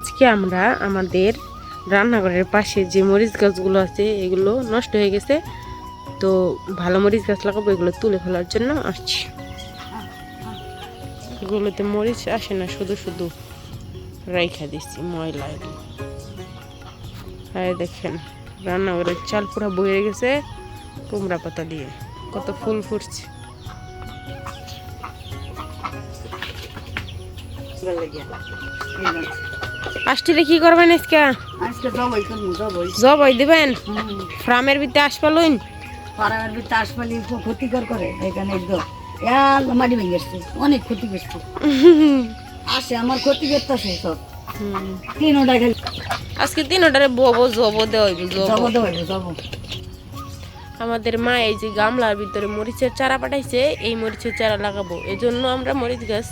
আজকে আমরা আমাদের রান্নাঘরের পাশে যে মরিচ গাছগুলো আছে, এগুলো নষ্ট হয়ে গেছে। তো ভালো মরিচ গাছ লাগাবো, এগুলো তুলে ফেলার জন্য আসছি। এগুলোতে মরিচ আসে না, শুধু শুধু রাইখা দিচ্ছি ময়লা এগুলো আর দেখেন, রান্নাঘরের চাল পুরো বয়ে গেছে, কুমড়া পাতা দিয়ে। কত ফুল ফুটছে। আসটিলে কি করবেন আজকে? আজকে করব জবাই দিবেন? ফ্রামের ভিতরে আসপালুন পাড়ার ভিতরে আসপালি খুব ক্ষতিকর করে এখানে একদম এল মাটি ভেঙে গেছে অনেক ক্ষতি করছে আসে আমার ক্ষতি করতেছে সব। তিন ওটা খালি। আজকে তিনটারে বব জব দেওয়া জব। দেবো আমাদের মা এই যে গামলার ভিতরে মরিচের চারা পাঠাইছে এই মরিচের চারা লাগাবো। এই জন্য আমরা মরিচ গাছ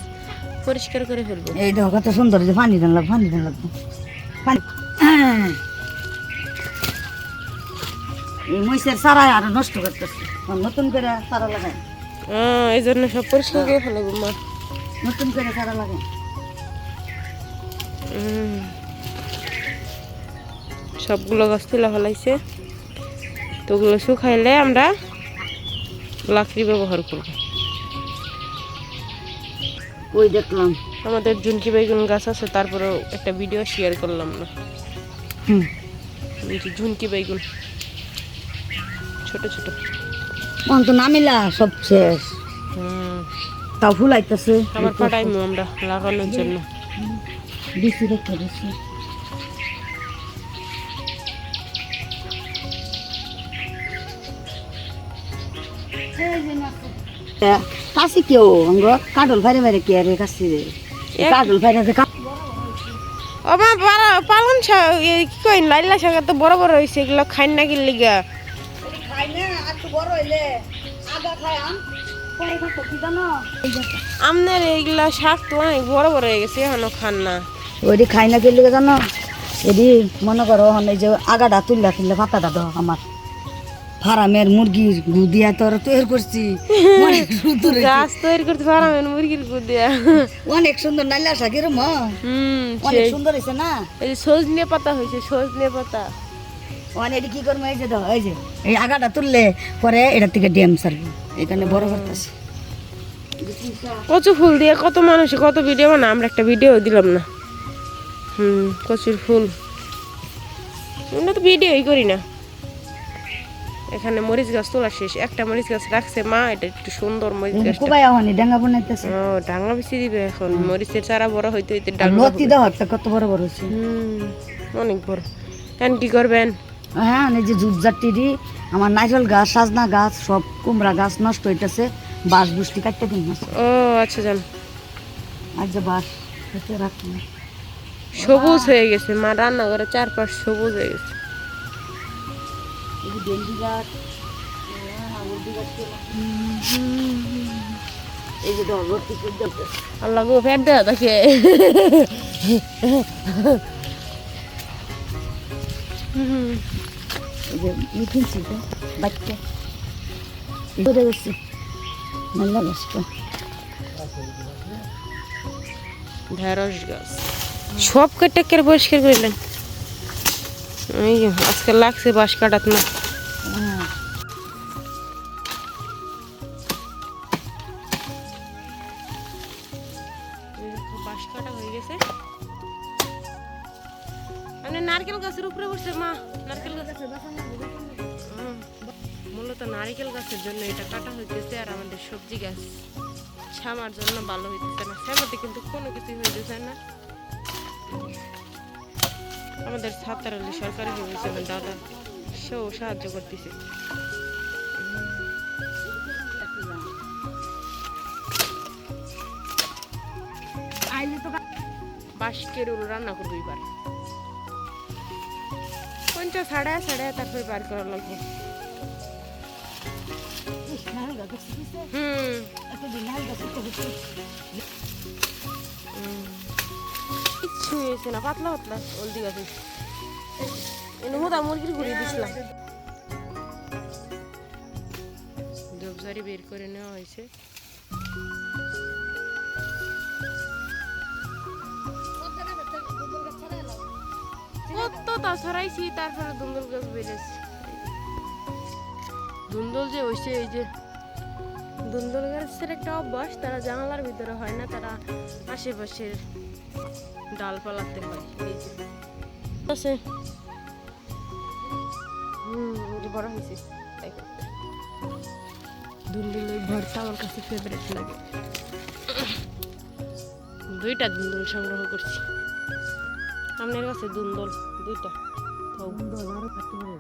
পরিষ্কার করে ফেলব। এই দেখো কত সুন্দর যে পানি দেন লাগবে পানি দেন লাগবে। পানি। মহিষের সারা আর নষ্ট করতেছে। নতুন করে সারা লাগাই। এই জন্য সব পরিষ্কার করে ফেলব মা। নতুন করে সারা লাগাই। সবগুলো গাছ তুলা ফেলাইছে। তো ওগুলো শুকাইলে আমরা লাকড়ি ব্যবহার করব। ওই দেখলাম। আমাদের জুনকি বেগুন গাছ আছে তারপরেও একটা ভিডিও শেয়ার করলাম না। হুম। ঝুনকি বেগুন। ছোট ছোট। তো নামিলা সব শেষ। হুম। তাও ফুল আইতেছে আবার পাঠাইমু আমরা লাগানোর জন্য। বেশি রেখে দিচ্ছি কাশি কেউ অঙ্গ কাটল ভাইরে ভাইরে কে রে কাশি রে? কাটল ভাইরে যে কা- ও মা পালা- পালন কি কই লাইলা শাক তো বড় বড় হয়েছে এগুলো খাই না কি লিগা? খাই আর তো বড় হইলে আগা খাই আম। পরে খাতো কি জানো? আমাদের এইগুলা শাক তো অনেক বড় বড় হয়ে গেছে এখনও খান না। ওইটি খাই না কেলে জানো? এদি মনে করো যে আগাটা তুললা তুললে পাতাটা দাও আমার। ফারামের মুরগির গু দিয়া তোর তৈরি করছি। অনেক সুন্দর গাছ তৈরি করতে পারবেন মুরগির গুদ দিয়া। অনেক সুন্দর নাইলা শাকের মা? হুম অনেক সুন্দর হয়েছে না? এই সজনে পাতা হয়েছে সজনে পাতা। অনেক কি করব এই যে এই যে এই আগাটা তুললে পরে এটা থেকে ড্যাম সারবো এখানে বড় করতেছে। কচু ফুল দিয়ে কত মানুষ কত ভিডিও বানা আমরা একটা ভিডিও দিলাম না। হুম কচুর ফুল। আমরা তো ভিডিওই করি না। এখানে মরিচ গাছ তোলা শেষ। একটা মরিচ গাছ রাখছে মা এটা একটু সুন্দর মরিচ গাছটা। কোবাই আহনি ডাঙ্গা বানাইতেছে। ও ডাঙ্গা বেশি দিবে এখন। মরিচের চারা বড় হইতে হইতে ডাঙ্গা লতি দাও একটা কত বড় বড় হচ্ছে। হুম অনেক বড়। এখন কি করবেন? হ্যাঁ এই যে দি আমার নাইজল গাছ সাজনা গাছ সব কুমড়া গাছ নষ্ট হইতেছে। বাঁশ বুষ্টি কাটতে দিন ও আচ্ছা আর যে বাঁশ কেটে রাখি সবুজ হয়ে গেছে মা রান্না করে চারপাশ সবুজ হয়ে গেছে। এই গাছ এই যে আল্লাহ গো দেওয়া তাকে। বাচ্চা। ঘুরে গেছি মেলা গাছটা ঢেঁড়স গাছ। সব কেটে কেটে পরিষ্কার করলেন এই আজকে লাগছে বাঁশ কাটাত না। বাঁশ কাটা হয়ে গেছে। মানে নারকেল গাছের উপরে বসছে মা, নারকেল গাছ। মূলত নারকেল গাছের জন্য এটা কাটা হইতেছে আর আমাদের সবজি গাছ ছামার জন্য ভালো হইতেছে না। শ্যামাতে কিন্তু কোনো কিছুই হইতেছে না। আমাদের ছাতার আলী সরকারি আমার দাদা সেও সাহায্য করতেছে। তো উল রান্না করব এবার। পঞ্চাশ সাড়ে সাড়ে তারপরে বার করা লাগবে? হুম। শুয়ে না পাতলা পাতলা হলদি গাছে হুদা মুরগির ঘুরিয়ে দিছিলাম ধূপঝাড়ি বের করে নেওয়া হয়েছে। কত তা সরাইছি তারপরে ধুন্দুল গাছ বেড়েছে। ধুন্দুল যে হয়েছে এই যে দুন্দুল গাছের একটা অভ্যাস তারা জানালার ভিতরে হয় না তারা আশেপাশের ডালপালাতে হয়। এই যে। আছে। হুম বড় হয়েছে। দেখো দুন্দুল ওই ভর্তা আমার কাছে ফেভারিট লাগে। দুইটা দুন্দুল সংগ্রহ করছি। আপনার কাছে দুন্দল দুইটা। তো আরও কাটতে পারে।